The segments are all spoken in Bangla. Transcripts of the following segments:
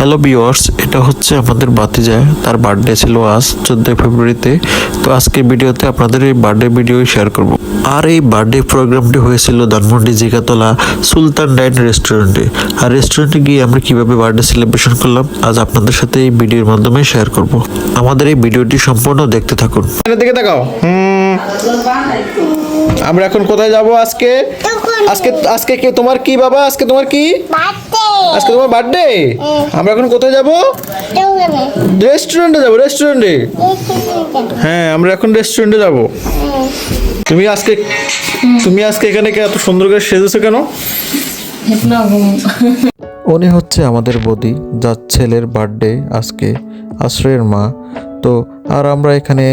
হ্যালো বিওয়ার্স এটা হচ্ছে আমাদের বাতিজা তার বার্থডে ছিল আজ চোদ্দোই ফেব্রুয়ারিতে। তো আজকে ভিডিওতে আপনাদের এই বার্থডে ভিডিও শেয়ার করব। আর এই বার্থডে প্রোগ্রামটি হয়েছিল ধানমন্ডি জিগাতলা সুলতান ডাইন রেস্টুরেন্টে আর রেস্টুরেন্টে গিয়ে আমরা কীভাবে বার্থডে সেলিব্রেশন করলাম আজ আপনাদের সাথে এই ভিডিওর মাধ্যমে শেয়ার করব। আমাদের এই ভিডিওটি সম্পূর্ণ দেখতে থাকুন। দিকে তাকাও। হুম। আমরা এখন কোথায় যাব আজকে? আজকে আজকে কে তোমার কি বাবা? আজকে তোমার কি? আজকে তোমার বার্থডে আমরা এখন কোথায় যাব? রেস্টুরেন্টে যাব রেস্টুরেন্টে হ্যাঁ আমরা এখন রেস্টুরেন্টে যাব। তুমি আজকে তুমি আজকে এখানে কে এত সুন্দর করে সেজেছো কেন? উনি হচ্ছে আমাদের বদি যার ছেলের বার্থডে আজকে আশ্রয়ের মা। তো আর আমরা এখানে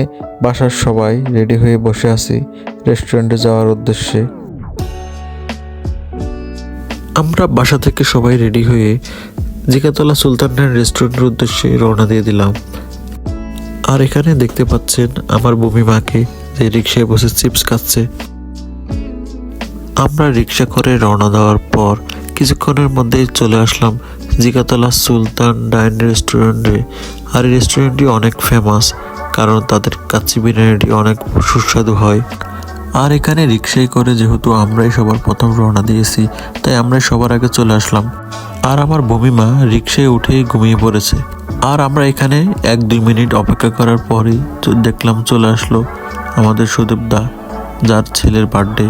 বাসার সবাই রেডি হয়ে বসে আছি রেস্টুরেন্টে যাওয়ার উদ্দেশ্যে। আমরা বাসা থেকে সবাই রেডি হয়ে জিকাতলা সুলতান রেস্টুরেন্টের উদ্দেশ্যে রওনা দিয়ে দিলাম। আর এখানে দেখতে পাচ্ছেন আমার বমি মাকে যে রিক্সায় বসে চিপস খাচ্ছে। আমরা রিক্সা করে রওনা দেওয়ার পর কিছুক্ষণের মধ্যেই চলে আসলাম জিকাতলা সুলতান ডাইন রেস্টুরেন্টে আর এই রেস্টুরেন্টটি অনেক ফেমাস কারণ তাদের কাচ্চি বিরিয়ানিটি অনেক সুস্বাদু হয়। আর এখানে রিক্সায় করে যেহেতু আমরাই সবার প্রথম রওনা দিয়েছি, তাই আমরাই সবার আগে চলে আসলাম। আর আমার বমিমা রিক্সায় উঠেই ঘুমিয়ে পড়েছে। আর আমরা এখানে এক দুই মিনিট অপেক্ষা করার পরেই দেখলাম চলে আসলো আমাদের সুদীপ দা, যার ছেলের বার্থডে।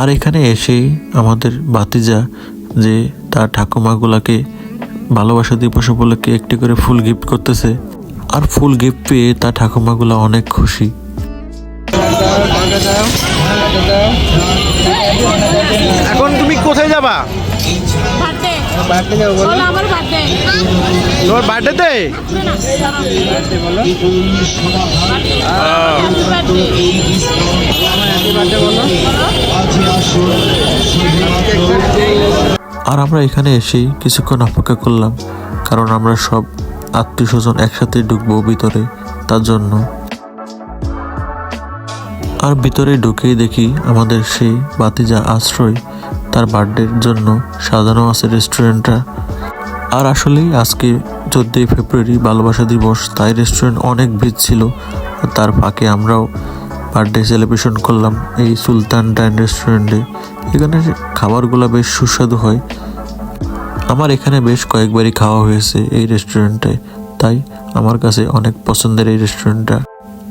আর এখানে এসে আমাদের বাতিজা যে তার ঠাকুমাগুলাকে ভালোবাসা দিবস উপলক্ষে একটি করে ফুল গিফট করতেছে আর ফুল গিফট পেয়ে তার ঠাকুমাগুলা অনেক খুশি। এখন তুমি কোথায় যাবা? তোমার বার্থডেতে আর আমরা এখানে এসেই কিছুক্ষণ অপেক্ষা করলাম কারণ আমরা সব আত্মীয় স্বজন একসাথে ঢুকবো ভিতরে, তার জন্য। আর ভিতরে ঢুকেই দেখি আমাদের সেই বাতিজা আশ্রয়, তার বার্থডের জন্য সাজানো আছে রেস্টুরেন্টটা। আর আসলেই আজকে চোদ্দোই ফেব্রুয়ারি ভালোবাসা দিবস, তাই রেস্টুরেন্ট অনেক ভিড় ছিল। তার ফাঁকে আমরাও বার্থডে সেলিব্রেশন করলাম এই সুলতান ডাইন রেস্টুরেন্টে। এখানে খাবারগুলো বেশ সুস্বাদু হয়। আমার এখানে বেশ কয়েকবারই খাওয়া হয়েছে এই রেস্টুরেন্টে, তাই আমার কাছে অনেক পছন্দের এই রেস্টুরেন্টটা।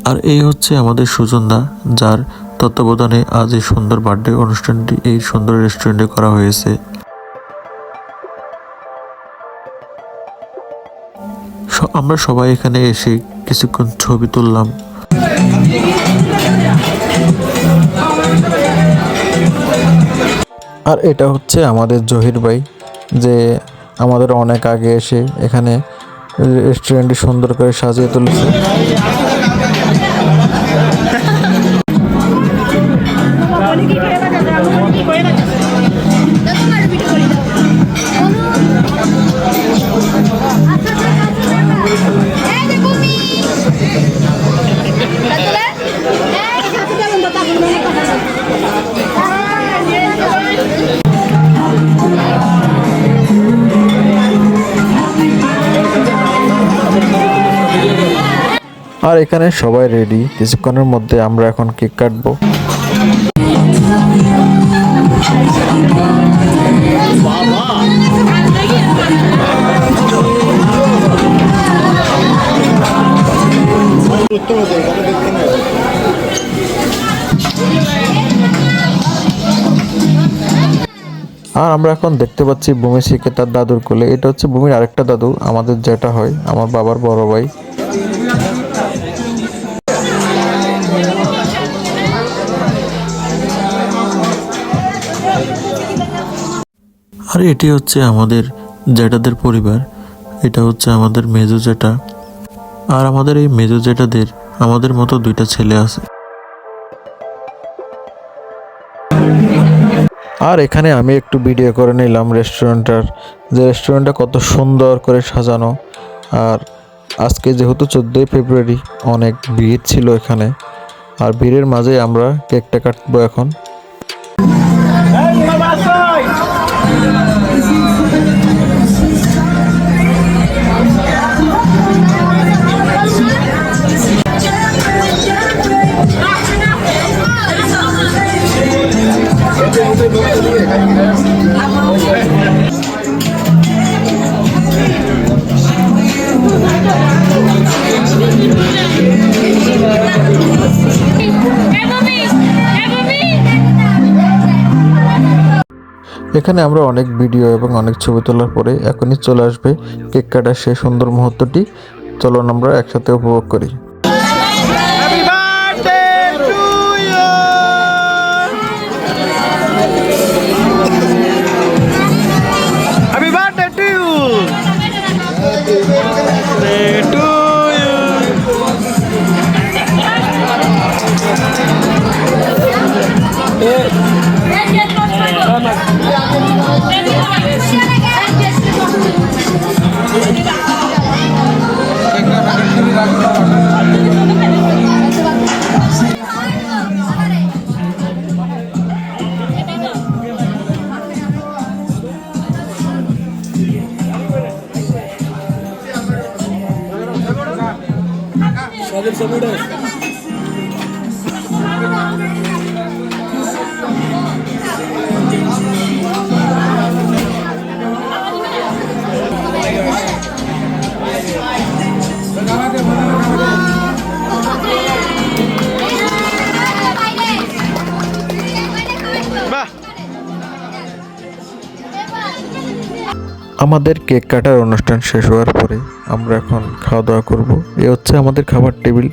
আর এই হচ্ছে আমাদের সুজনদা, যার তত্ত্বাবধানে আজ এই সুন্দর বার্থডে অনুষ্ঠানটি এই সুন্দর রেস্টুরেন্টে করা হয়েছে। আমরা সবাই এখানে এসে কিছুক্ষণ ছবি তুললাম। আর এটা হচ্ছে আমাদের জহির ভাই। যে আমাদের অনেক আগে এসে এখানে রেস্টুরেন্টটি সুন্দর করে সাজিয়ে তুলেছে। আর এখানে সবাই রেডি কিছুক্ষণের মধ্যে আমরা এখন কেক কাটবো। আর আমরা এখন দেখতে পাচ্ছি ভূমি শিখে তার দাদুর কোলে। এটা হচ্ছে ভূমির আরেকটা দাদু, আমাদের যেটা হয়, আমার বাবার বড় ভাই। আর এটি হচ্ছে আমাদের জেঠাদের পরিবার। এটা হচ্ছে আমাদের মেজো জেঠা। আর আমাদের এই মেজো জেঠাদের আমাদের মতো দুইটা ছেলে আছে। আর এখানে আমি একটু ভিডিও করে নিলাম রেস্টুরেন্টটার যে রেস্টুরেন্টটা কত সুন্দর করে সাজানো। আর আজকে যেহেতু চোদ্দোই ফেব্রুয়ারি, অনেক ভিড় ছিল এখানে। আর ভিড়ের মাঝে আমরা কেকটা কাটবো এখন। এখানে আমরা অনেক ভিডিও এবং অনেক ছবি তোলার পরে এখনই চলে আসবে কেক কাটার সেই সুন্দর মুহূর্তটি। চলুন আমরা একসাথে উপভোগ করি। Salim Samudas. আমাদের কেক কাটার অনুষ্ঠান শেষ হওয়ার পরে আমরা এখন খাওয়া দাওয়া করব। এ হচ্ছে আমাদের খাবার টেবিল।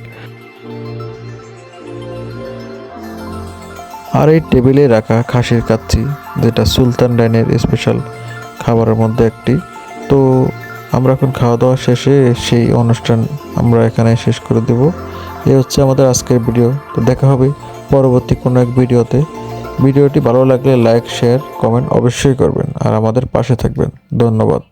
আর এই টেবিলে রাখা খাসির কাচ্চি, যেটা সুলতান ডাইনের স্পেশাল খাবারের মধ্যে একটি। তো আমরা এখন খাওয়া দাওয়া শেষে সেই অনুষ্ঠান আমরা এখানে শেষ করে দেব। এ হচ্ছে আমাদের আজকের ভিডিও। তো দেখা হবে পরবর্তী কোনো এক ভিডিওতে। ভিডিওটি ভালো লাগলে লাইক শেয়ার কমেন্ট অবশ্যই করবেন। আর আমাদের পাশে থাকবেন। ধন্যবাদ।